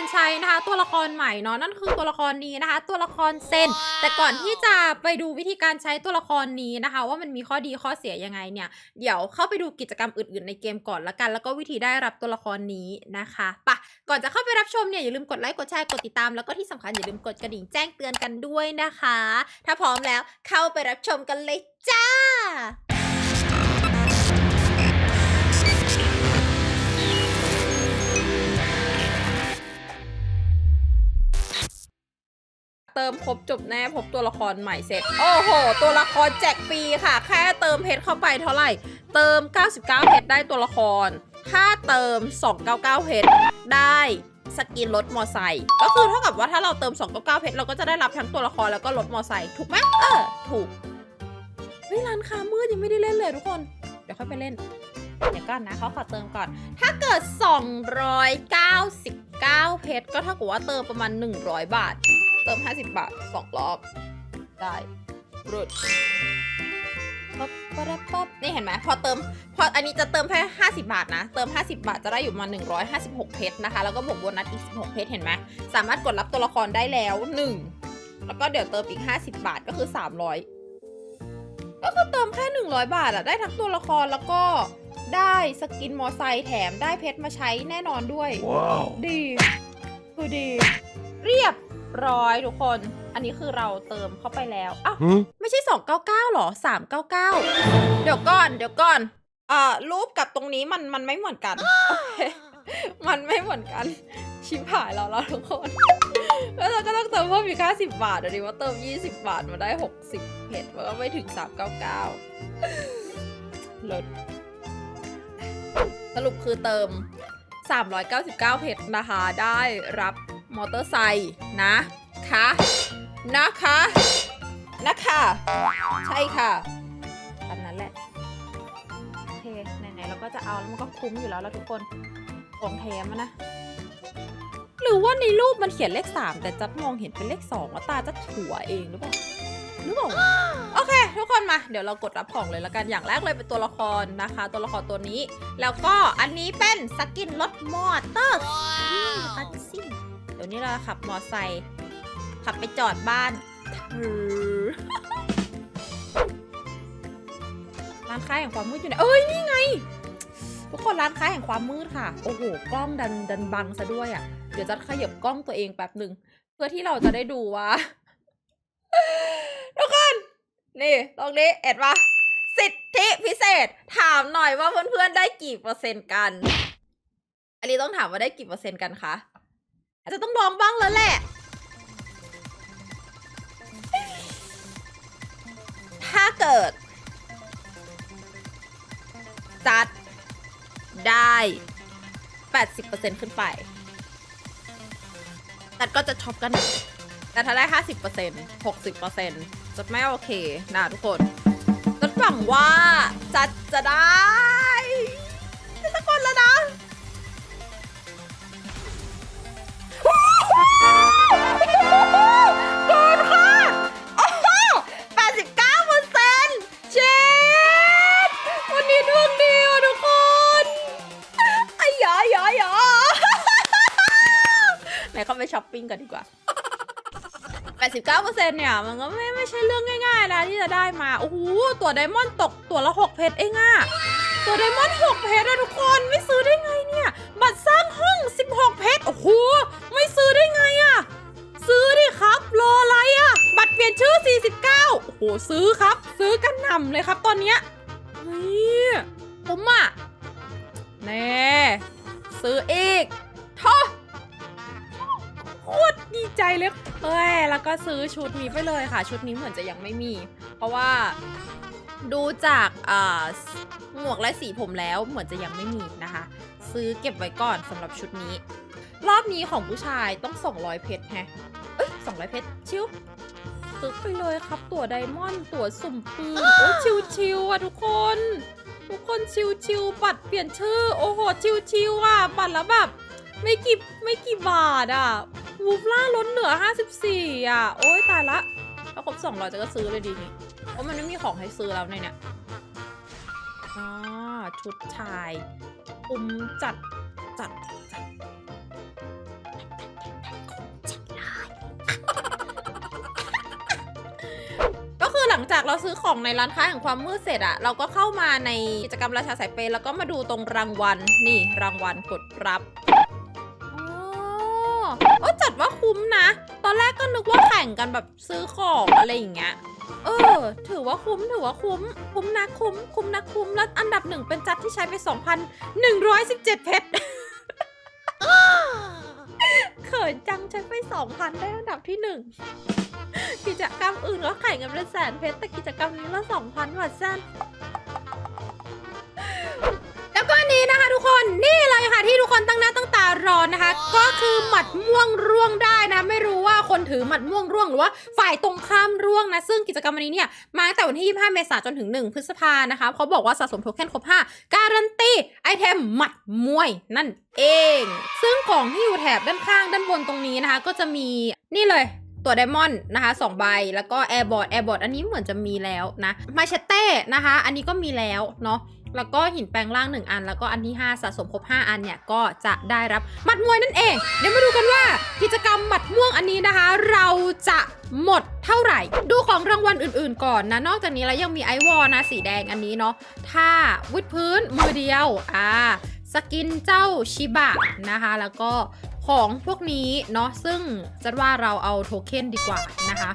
การใช้นะคะตัวละครใหม่เนาะนั่นคือตัวละครนี้นะคะ ตัวละครเซนแต่ก่อนที่จะไปดูวิธีการใช้ตัวละครนี้นะคะ ว่ามันมีข้อดีข้อเสียยังไงเนี่ยเดี๋ยวเข้าไปดูกิจกรรมอื่น ๆ ในเกมก่อนละกัน แล้วก็วิธีได้รับตัวละครนี้นะคะไปะก่อนจะเข้าไปรับชมเนี่ยอย่าลืมกดไลค์กดแชร์กดติดตามแล้วก็ที่สำคัญอย่าลืมกดกระดิ่งแจ้งเตือนกันด้วยนะคะ ถ้าพร้อมแล้วเข้าไปรับชมกันเลยจ้า เติมครบจบแน่พบตัวละครใหม่เสร็จ โอ้โห ตัวละครแจกฟรีค่ะ แค่เติมเพชรเข้าไปเท่าไหร่ เติม 99 เพชรได้ตัวละคร ถ้าเติม 299 เพชรได้สกินรถมอไซค์ก็คือเท่ากับว่าถ้าเราเติม 299 เพชรเราก็จะได้รับทั้งตัวละครแล้วก็รถมอไซค์ถูกไหมเออ ถูกเฮ้ยร้านค้ามืดยังไม่ได้เล่นเลยทุกคน เดี๋ยวค่อยไปเล่น เดี๋ยวก่อนนะเขาขอเติมก่อน ถ้าเกิด 299 เพชรก็เท่ากับว่าเติมประมาณ 100 บาท ติม 50 บาท 2 รอบ ได้รุดปั๊บปั๊บปั๊บนี่เห็นไหมพอเติม พออันนี้จะเติมแค่50 บาทนะ เติม 50 บาทจะได้อยู่ประมาณ156 เพชรนะคะ แล้วก็บวกโบนัสอีก 16 เพชรเห็นไหมสามารถกดรับตัวละครได้แล้ว 1 แล้วก็เดี๋ยวเติมอีก 50 บาทก็คือ 300 ก็คือเติมแค่ 100 บาทอะได้ทั้งตัวละครแล้วก็ได้สกินมอไซค์แถมได้เพชรมาใช้แน่นอนด้วย Wow. ดี คือดี เรียบ ร้อยทุกคน อันนี้คือเราเติมเข้าไปแล้วอ้าว Huh? ไม่ใช่ 299หรอ 399 เดี๋ยวก่อน เดี๋ยวก่อนอ่ารูปกับตรงนี้มันมันไม่เหมือนกันโอเคมันไม่เหมือนกัน ชิบหายแล้วเราทุกคน แล้วเราก็ต้องเติมเพิ่มอีก50บาทเดี๋ยวดิว่าเติม 20 บาทมาได้ 60เพชรมันก็ไม่ถึง 399ลดสรุปคือเติม 399 เพชรนะคะ ได้รับ มอเตอร์ไซค์นะคะนะคะนะคะใช่ค่ะอันนั้นแหละโอเคไหนๆเราก็จะเอาแล้วมันก็คุ้มอยู่แล้วแล้วทุกคนของแถมอะนะ หรือว่าในรูปมันเขียนเลข 3 แต่จัดมองเห็นเป็นเลข2ว่าตาจะถั่วเองหรือเปล่าหรือเปล่าวะโอเค ทุกคนมา เดี๋ยวเรากดรับของเลยแล้วกันอย่างแรกเลยเป็นตัวละครนะคะ ตัวละครตัวนี้ แล้วก็อันนี้เป็นสกินรถมอเตอร์คัสซิ่ง เดี๋ยวนี้เราขับมอไซค์ขับไปจอดบ้านเธอร้านค้าแห่งความมืดอยู่ไหนเอ้ยนี่ไง ทุกคนร้านค้าแห่งความมืดค่ะ โอ้โหกล้องดันดันบังซะด้วยอะ่ะ เดี๋ยวจะขยับกล้องตัวเองแป๊บหนึ่งเพื่อที่เราจะได้ดูว่าทุกคนนี่ตรงนี้เอ็ดปะสิทธิพิเศษ ถามหน่อยว่าเพื่อนๆได้กี่เปอร์เซ็นต์กัน อันนี้ต้องถามว่าได้กี่เปอร์เซ็นต์กันคะ อาจจะต้องลองบ้างแล้วแหละ ถ้าเกิด จัดได้ 80%ขึ้นไปจัดก็จะช็อปกัน แต่ถ้าได้ 50% 60%จัดไม่โอเคนะทุกคนจัดหวังว่าจัดจะได้ ช้อปปิ้งกันดีกว่า 89เปอร์เซ็นต์เนี่ย มันก็ไม่ไม่ใช่เรื่องง่าย ๆ นะที่จะได้มา โอ้โห ตัวไดมอนด์ตกตัวละ 6 เพชรเองอะตัวไดมอนด์6เพชรอะทุกคนไม่ซื้อได้ไงเนี่ย บัตรสร้างห้อง 16 เพชรโอ้โห ไม่ซื้อได้ไงอะซื้อดิครับรออะไรอะบัตรเปลี่ยนชื่อ 49 โอ้โห ซื้อครับ ซื้อกันหนำเลยครับตอนเนี้ยเฮ้ยผมอะแน่ซื้ออีก ดีใจเลยเอ้ยแล้วก็ซื้อชุดนี้ไปเลยค่ะ ชุดนี้เหมือนจะยังไม่มี เพราะว่าดูจากอ่าหมวกและสีผมแล้วเหมือนจะยังไม่มีนะคะ ซื้อเก็บไว้ก่อนสำหรับชุดนี้ รอบนี้ของผู้ชายต้อง200เพชรแฮะเอ้ย200เพชรชิวซื้อไปเลยครับตั๋วไดมอนด์ตั๋วสุ่มปืนโอ้ชิวชิวๆอะทุกคน ทุกคนชิวชิวๆบัตรเปลี่ยนชื่อ โอ้โหชิวชิวๆอะบัตรละแบบไม่กี่ไม่กี่บาทอะ วูฟล่าล้นเหลือ 54 อะ โอ้ยตายละถ้าครบ200จะก็ซื้อเลยดีนี่เพราะมันไม่มีของให้ซื้อแล้วในเนี่ยอ่อชุดชายอุ้มจัดจัดจัดก็คือหลังจากเราซื้อของในร้านค้าแห่งความมืดเสร็จอะเราก็เข้ามาในกิจกรรมราชาสายเปย์แล้วก็มาดูตรงรางวัลนี่รางวัลกดรับ อโอ้จัดว่าคุ้มนะ ตอนแรกก็นึกว่าแข่งกันแบบซื้อของอะไรอย่างเงี้ย เออ ถือว่าคุ้มถือว่าคุ้ม คุ้มนะคุ้ม คุ้มนะคุ้ม แล้วอันดับหนึ่งเป็นจัดที่ใช้ไป 2,117 เพชร เขินจังใช้ไป 2,000 ได้อันดับที่หนึ่งกิจกรรมอื่นก็แข่งกันเป็นแสนเพชร แต่กิจกรรมนี้ละ2,000วัดสั้นแล้วก็อันนี้นะคะทุกคน นี่ ค่ะที่ทุกคนตั้งหน้าตั้งตารอนะคะ ก็คือหมัดม่วงร่วงได้นะ ไม่รู้ว่าคนถือหมัดม่วงร่วงหรือว่าฝ่ายตรงข้ามร่วงนะ ซึ่งกิจกรรมวันนี้เนี่ยมาตั้งแต่วันที่ 25 เมษายนจนถึง 1 พฤษภานะคะเขาบอกว่าสะสมโทเค็นครบ 5 การันตีไอเทมหมัดมวยนั่นเอง ซึ่งของที่อยู่แถบด้านข้างด้านบนตรงนี้นะคะ ก็จะมีนี่เลยตัวไดมอนด์นะคะสองใบ แล้วก็แอร์บอร์ดแอร์บอร์ดอันนี้เหมือนจะมีแล้วนะมาเชเต้นะคะ อันนี้ก็มีแล้วเนาะ แล้วก็หินแปลงร่าง 1 อัน แล้วก็อันที่ 5 สะสมครบ 5 อันเนี่ยก็จะได้รับหมัดมวยนั่นเอง เดี๋ยวมาดูกันว่ากิจกรรมหมัดม่วงอันนี้นะคะ เราจะหมดเท่าไหร่ ดูของรางวัลอื่นๆก่อนนะ นอกจากนี้แล้วยังมีไอวอลนะสีแดงอันนี้เนาะท่าวิดพื้นมือเดียวอ่าสกินเจ้าชิบะนะคะ แล้วก็ของพวกนี้เนาะซึ่งจะว่าเราเอาโทเค็นดีกว่านะคะ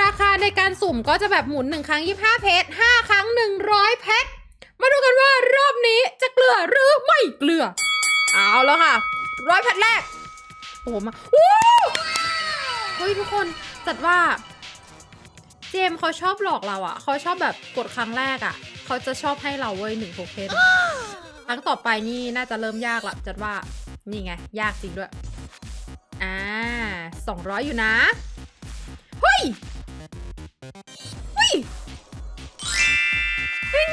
ราคาในการสุ่มก็จะแบบหมุน 1 ครั้ง 25 เพชร5ครั้ง 100 เพชร มาดูกันว่ารอบนี้จะเกลือหรือไม่เกลือ เอาแล้วค่ะ ร้อยแพทแรก โอ้โหมาวู้เฮ้ยทุกคนจัดว่า เจมส์เขาชอบหลอกเราอะ่ะ เขาชอบแบบกดครั้งแรกอะ่ะ เขาจะชอบให้เราเว้ยหนึ่งโทเค็นครั้งต่อไปนี่น่าจะเริ่มยากละจัดว่า นี่ไง ยากจริงด้วย อ่าสองร้อยอยู่นะ เฮ้ยเฮ้ย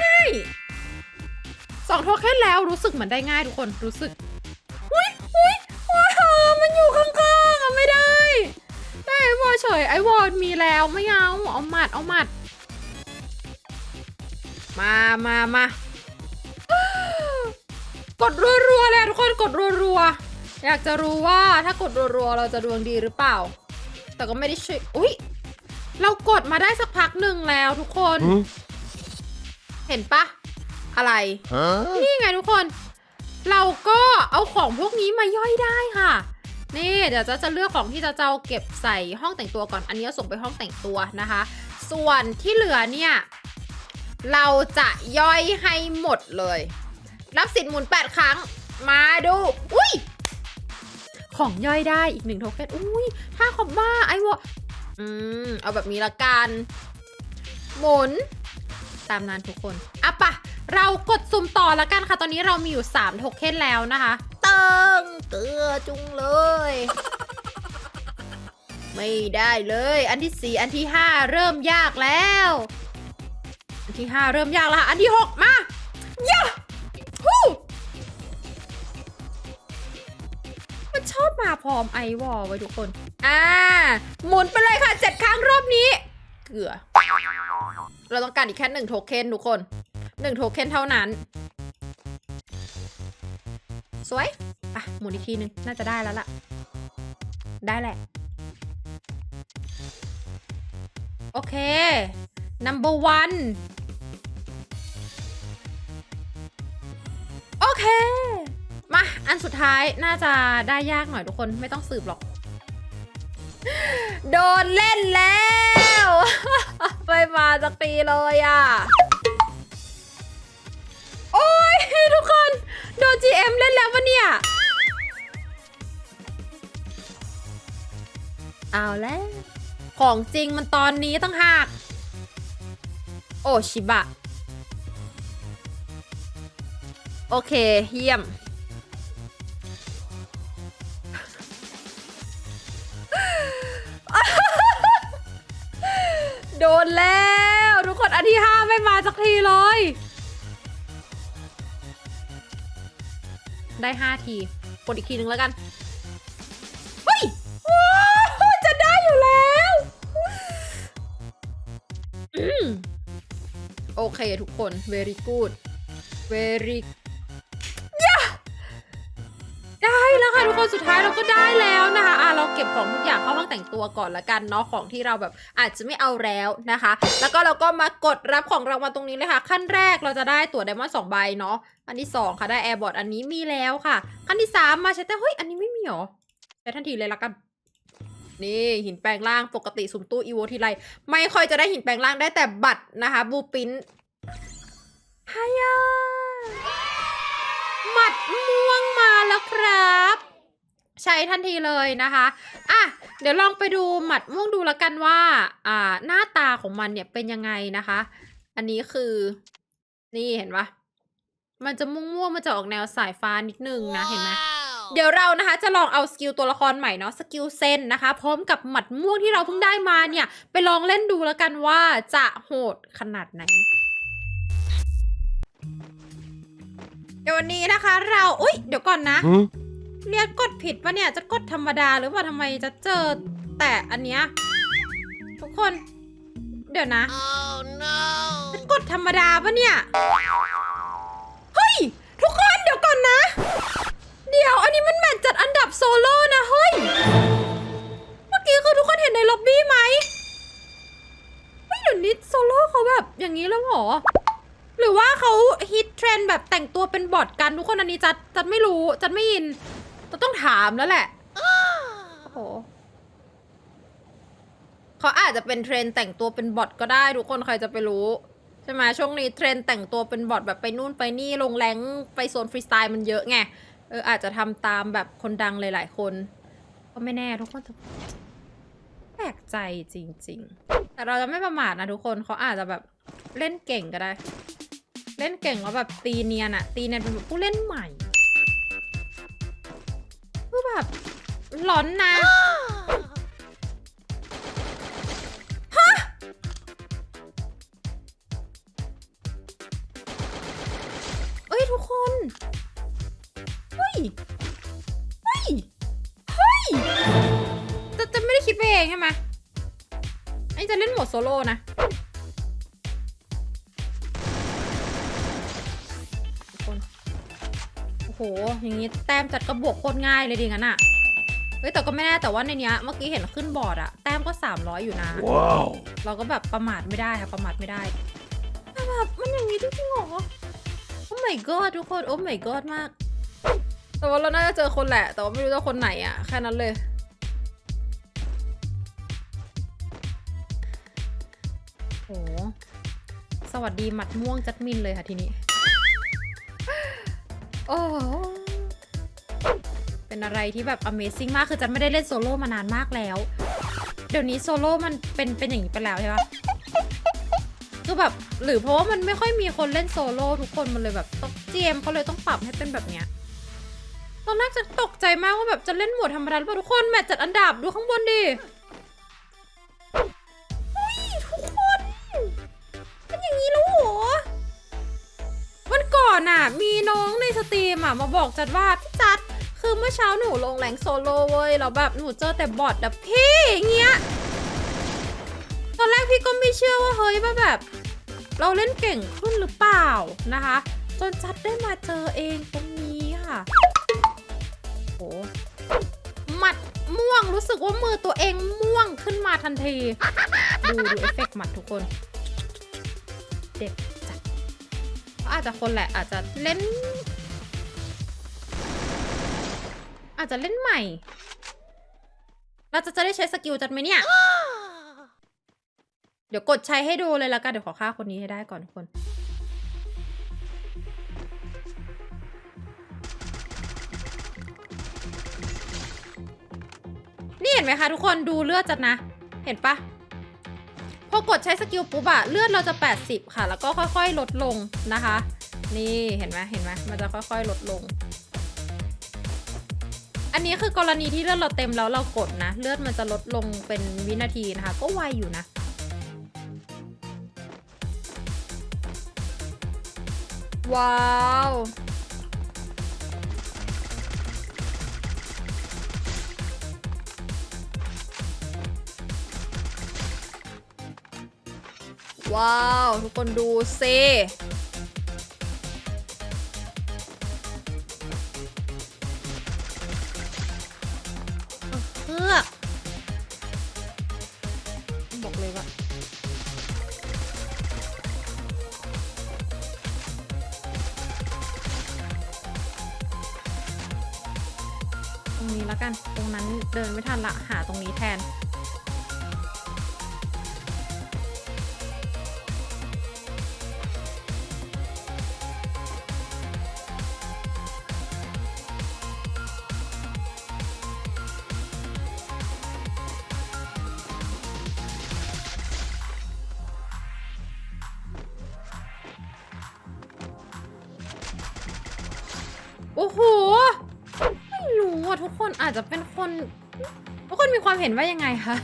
ง่ายๆ สองโทเค็นแล้วรู้สึกเหมือนได้ง่ายทุกคนรู้สึกอุ้ยอุ้ยว้าวมันอยู่ข้างๆอะไม่ได้ได้ไอวอลเฉยไอวอลมีแล้วไม่เอาเอาหมัดเอาหมัด มามามา กดรัวๆเลยทุกคนกดรัวๆอยากจะรู้ว่าถ้ากดรัวๆเราจะดวงดีหรือเปล่า แต่ก็ไม่ได้ช่วยอุ้ยเรากดมาได้สักพักหนึ่งแล้วทุกคน Hmm? เห็นปะ อะไร Huh? นี่ไงทุกคน เราก็เอาของพวกนี้มาย่อยได้ค่ะ นี่เดี๋ยวจะจะเลือกของที่จะจะเอาเก็บใส่ห้องแต่งตัวก่อน อันนี้ส่งไปห้องแต่งตัวนะคะ ส่วนที่เหลือเนี่ย เราจะย่อยให้หมดเลย รับสิทธิ์หมุน 8 ครั้ง มาดู อุ้ย ของย่อยได้อีกหนึ่งโทเค็นอุ้ยถ้าขอบบ้าไอวออืม เอาแบบนี้ละกัน หมุน ตามนั้นทุกคนอะปะ เรากดซุ่มต่อแล้วกันค่ะ ตอนนี้เรามีอยู่3โทเค็นแล้วนะคะ เติงเกลือจุงเลย ไม่ได้เลย อันที่ 4 อันที่ 5 เริ่มยากแล้ว อันที่ 5 เริ่มยากแล้วค่ะอันที่ 6 มาย่าฮู้มันชอบมาพร้อมไอวอลไว้ทุกคน อ่า หมุนไปเลยค่ะ7ครั้งรอบนี้ เกลือ เราต้องการอีกแค่หนึ่งโทเค็นทุกคน หนึ่งโทเค็นเท่านั้น สวย อะ หมุนอีกทีนึง น่าจะได้แล้วล่ะ ได้แหละ โอเค number one โอเค มา อันสุดท้ายน่าจะได้ยากหน่อยทุกคนไม่ต้องสืบหรอก โดนเล่นแล้วไม่มาสักทีเลยอะ โดน GM เล่นแล้ววะเนี่ย เอาแล้ว ของจริงมันตอนนี้ตั้งหาก โอชิบะ โอเค เยี่ยม โดนแล้ว ทุกคนอันที่ห้าไม่มาสักทีเลย ได้ห้าทีกดอีกทีนึงแล้วกัน เฮ้ยว้าวจะได้อยู่แล้วอืมโอเคทุกคน very good very ค่ะทุกคนสุดท้ายเราก็ได้แล้วนะคะอะเราเก็บของทุกอย่างเข้าห้องแต่งตัวก่อนละกันเนาะของที่เราแบบอาจจะไม่เอาแล้วนะคะ แล้วก็เราก็มากดรับของรางวัลตรงนี้เลยค่ะ ขั้นแรกเราจะได้ตั๋วไดมอนด์สองใบเนาะอันที่สองค่ะได้แอร์บอร์ดอันนี้มีแล้วค่ะขั้นที่สามมาใช้แต่เฮ้ยอันนี้ไม่มีหรอใช้ทันทีเลยละกันนี่หินแปลงร่างปกติสุ่มตู้อีโวทีไรไม่ค่อยจะได้หินแปลงร่างได้แต่บัตรนะคะบูปินฮายาหมัดม่วงมา แล้วครับ ใช้ทันทีเลยนะคะอะเดี๋ยวลองไปดูหมัดม่วงดูแล้วกันว่า อ่า หน้าตาของมันเนี่ยเป็นยังไงนะคะ อันนี้คือ นี่เห็นปะมันจะม่วงๆมันจะออกแนวสายฟ้านิดนึงนะเห็นไหมเดี๋ยวเรานะคะจะลองเอาสกิลตัวละครใหม่เนาะสกิลเซนนะคะ พร้อมกับหมัดม่วงที่เราเพิ่งได้มาเนี่ย ไปลองเล่นดูแล้วกันว่าจะโหดขนาดไหน เดี๋ยววันนี้นะคะ เราอุ้ยเดี๋ยวก่อนนะ Huh? เรียกกดผิดปะเนี่ยจะกดธรรมดาหรือว่าทำไมจะเจอแต่อันเนี้ยทุกคน เดี๋ยวนะ Oh no! จะกดธรรมดาปะเนี่ยเฮ้ยทุกคนเดี๋ยวก่อนนะ เดี๋ยวอันนี้มันแมทจัดอันดับโซโล่นะเฮ้ยเมื่อกี้คือทุกคนเห็นในล็อบบี้ไหมเฮ้ยเดี๋ยวนี้โซโล่เขาแบบอย่างนี้แล้วเหรอ หรือว่าเขาฮิตเทรนด์แบบแต่งตัวเป็นบอทกันทุกคนอันนี้จัดจัดไม่รู้จัดไม่อินจะต้องถามแล้วแหละโอ้โหเขาอาจจะเป็นเทรนด์แต่งตัวเป็นบอทก็ได้ ทุกคนใครจะไปรู้ใช่ไหมช่วงนี้เทรนด์แต่งตัวเป็นบอทแบบไปนู่นไปนี่ลงแรงไปโซนฟรีสไตล์มันเยอะไงเอออาจจะทำตามแบบคนดังหลาย ๆ คนก็ไม่แน่ทุกคนจะแปลกใจจริง ๆ แต่เราจะไม่ประมาทนะทุกคนเขาอาจจะแบบเล่นเก่งก็ได้ เล่นเก่งแล้วแบบตีเนียนอะตีเนียนเป็นแบบผู้เล่นใหม่คือแบบหลอนนะเอ้ยทุกคนเฮ้ยเฮ้ยเฮ้ยจะจะไม่ได้คิดไปเองใช่ไหมไอ้จะเล่นโหมดโซโล่นะ อ้โหอย่างนี้แต้มจัดกระบวกโคตรง่ายเลยดิงั้นอะเฮ้ยแต่ก็ไม่แน่แต่ว่าในเนี้ยเมื่อกี้เห็นขึ้นบอร์ดอะแต้มก็ 300 อยู่นะ Wow. เราก็แบบประมาทไม่ได้ค่ะประมาทไม่ได้แต่แบบมันอย่างนี้จริงๆเหรอ โอ้ my god ทุกคน โอ้ my god มาก แต่ว่าเราน่าจะเจอคนแหละ แต่ว่าไม่รู้จะคนไหนอะแค่นั้นเลย โอ้สวัสดีหมัดม่วงจัดมินเลยค่ะทีนี้ โอ้เป็นอะไรที่แบบ Amazing มาก คือจันไม่ได้เล่นโซโล่มานานมากแล้ว เดี๋ยวนี้โซโล่มันเป็นเป็นอย่างนี้ไปแล้วใช่ปะคือแบบหรือเพราะว่ามันไม่ค่อยมีคนเล่นโซโล่ทุกคนมันเลยแบบต้องเจมเขาเลยต้องปรับให้เป็นแบบเนี้ยตอนแรกจะตกใจมากว่าแบบจะเล่นหมวดธรรมดาหรือเปล่าทุกคนแมทจัดอันดับดูข้างบนดิ บอกจัดว่าพี่จัดคือเมื่อเช้าหนูลงแรงโซโล่เว้ยแล้วแบบหนูเจอแต่บอทแบบพี่เงี้ยตอนแรกพี่ก็ไม่เชื่อว่าเฮ้ยว่าแบบ เราเล่นเก่งขึ้นหรือเปล่านะคะ จนจัดได้มาเจอเองตรงนี้ค่ะโหหมัดม่วงรู้สึกว่ามือตัวเองม่วงขึ้นมาทันที ดูดูเอฟเฟกต์หมัดทุกคน เด็ดจัดอาจจะคนแหละอาจจะเล่น อาจจะเล่นใหม่ เราจะจะได้ใช้สกิลจัดไหมเนี่ย เดี๋ยวกดใช้ให้ดูเลยล้วกัน เดี๋ยวขอฆ่าคนนี้ให้ได้ก่อนทุกคน นี่เห็นไหมคะทุกคนดูเลือดจัดนะ เห็นปะพอกดใช้สกิลปุ๊บอะเลือดเราจะ 80 ค่ะ แล้วก็ค่อยๆ ลดลงนะคะ นี่เห็นไหมเห็นไหมมันจะค่อยๆ ลดลง อันนี้คือกรณีที่เลือดเราเต็มแล้วเรากดนะ เลือดมันจะลดลงเป็นวินาทีนะคะ ก็ไวอยู่นะว้าวว้าว ทุกคนดูเซ โอ้โห ไม่รู้อะทุกคนอาจจะเป็นคน ทุกคนมีความเห็นว่ายังไงคะ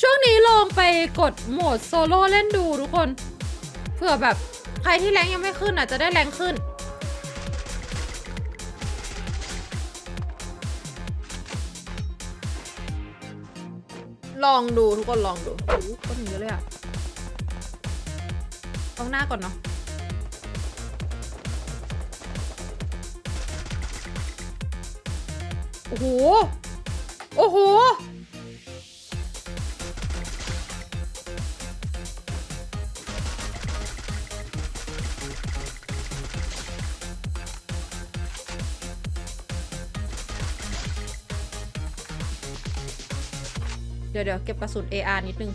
ช่วงนี้ลองไปกดโหมดโซโล่เล่นดูทุกคน เผื่อแบบใครที่แรงยังไม่ขึ้นอาจจะได้แรงขึ้น ลองดูทุกคนลองดูโอ้โหก็มีเยอะเลยอะต้องหน้าก่อนเนาะ โอ้โห โอ้โห เดี๋ยวเดี๋ยวเก็บกระสุน AR นิดนึง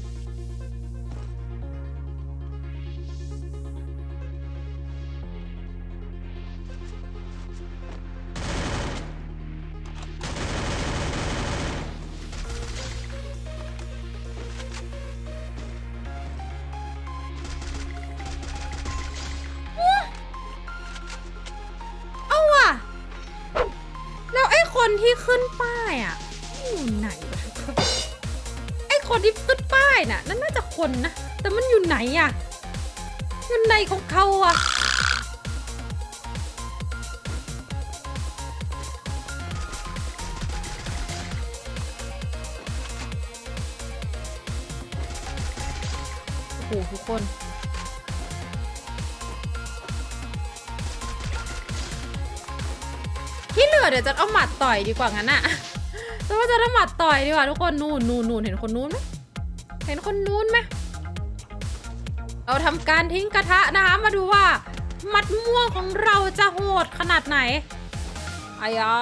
น่ะนั่นน่าจะคนนะ แต่มันอยู่ไหนอะอยู่ไหนของเขาอะโอ้โหทุกคนที่เหลือเดี๋ยวจะเอาหมัดต่อยดีกว่างั้นอะแต่ว่าจะเอาหมัดต่อยดีกว่าทุกคน นู่นนู่นนู่นเห็นคนนู้นไหม เห็นคนนู้นไหมเราทำการทิ้งกระทะนะคะ มาดูว่า มัดม่วงของเราจะโหดขนาดไหนอายา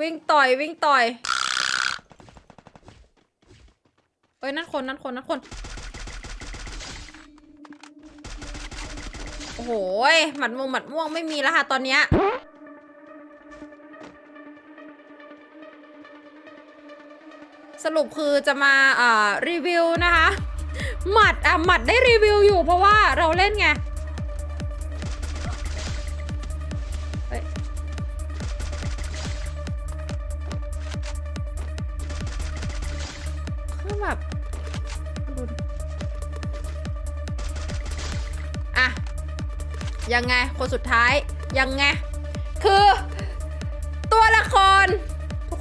วิ่งต่อยวิ่งต่อยเอ้ยนั่นคนนั่นคนนั่นคน โอ้โหหมัดม่วงหมัดม่วงไม่มีแล้วค่ะตอนเนี้ย สรุปคือจะมาอ่ารีวิวนะคะหมัดอะหมัดได้รีวิวอยู่เพราะว่าเราเล่นไงเฮ้ยคือแบบดูดิอะ ยังไง คนสุดท้าย ยังไง คือตัวละคร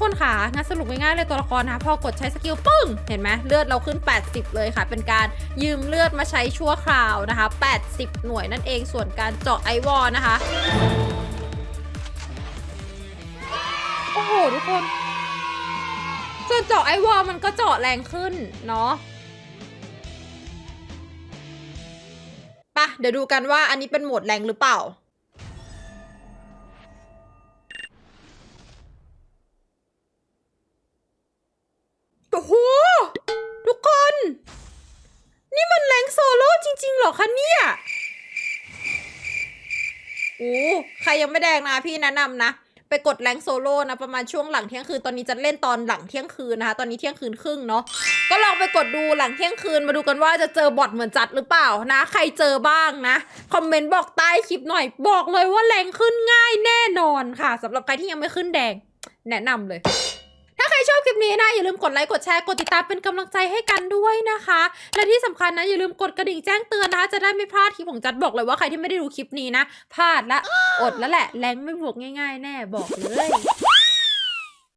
คนค่ะงั้นสรุปง่ายๆเลยตัวละครนะคะพอกดใช้สกิลปึ้ง เห็นไหมเลือดเราขึ้น 80 เลยค่ะ เป็นการยืมเลือดมาใช้ชั่วคราวนะคะ 80 หน่วยนั่นเองส่วนการเจาะไอวอลนะคะ โอ้โห ทุกคนส่วนเจาะไอวอลมันก็เจาะแรงขึ้นเนาะปะเดี๋ยวดูกันว่าอันนี้เป็นโหมดแรงหรือเปล่า เนี่ยโอ้ใครยังไม่แดงนะพี่แนะนำนะ ไปกดแรงโซโล่นะประมาณช่วงหลังเที่ยงคืนตอนนี้จะเล่นตอนหลังเที่ยงคืนนะคะ ตอนนี้เที่ยงคืนครึ่งเนาะก็ลองไปกดดูหลังเที่ยงคืนมาดูกันว่าจะเจอบอทเหมือนจัดหรือเปล่านะ ใครเจอบ้างนะ คอมเมนต์บอกใต้คลิปหน่อย บอกเลยว่าแรงขึ้นง่ายแน่นอนค่ะสำหรับใครที่ยังไม่ขึ้นแดง แนะนำเลย ครชอบคลิปนี้นะอย่าลืมกดไลค์กดแชร์กดติดตามเป็นกำลังใจให้กันด้วยนะคะ และที่สำคัญนะอย่าลืมกดกระดิ่งแจ้งเตือนนะคะ จะได้ไม่พลาดคลิปของจัดบอกเลยว่าใครที่ไม่ได้ดูคลิปนี้นะพลาดละอดแล้วแหละแรงไม่บวกง่าย ๆ แน่บอกเลย